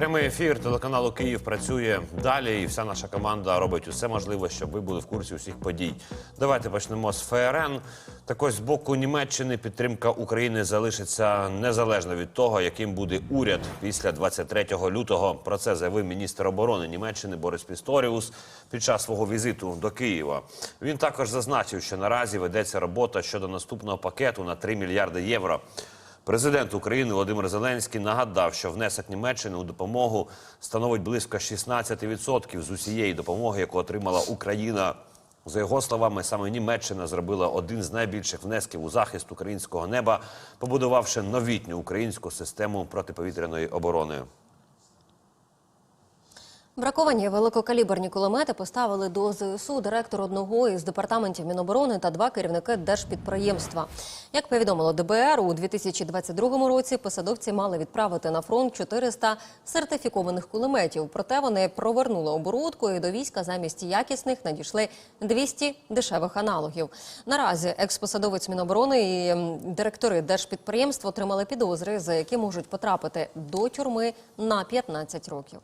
Прямий ефір телеканалу Київ працює далі, і вся наша команда робить усе можливе, щоб ви були в курсі усіх подій. Давайте почнемо з ФРН. Так ось з боку Німеччини підтримка України залишиться незалежно від того, яким буде уряд після 23 лютого. Про це заявив міністр оборони Німеччини Борис Пісторіус під час свого візиту до Києва. Він також зазначив, що наразі ведеться робота щодо наступного пакету на 3 мільярди євро. Президент України Володимир Зеленський нагадав, що внесок Німеччини у допомогу становить близько 16% з усієї допомоги, яку отримала Україна. За його словами, саме Німеччина зробила один з найбільших внесків у захист українського неба, побудувавши новітню українську систему протиповітряної оборони. Браковані великокаліберні кулемети поставили до ЗСУ директор одного із департаментів Міноборони та два керівники держпідприємства. Як повідомило ДБР, у 2022 році посадовці мали відправити на фронт 400 сертифікованих кулеметів. Проте вони провернули оборудку і до війська замість якісних надійшли 200 дешевих аналогів. Наразі експосадовець Міноборони і директори держпідприємств отримали підозри, за які можуть потрапити до тюрми на 15 років.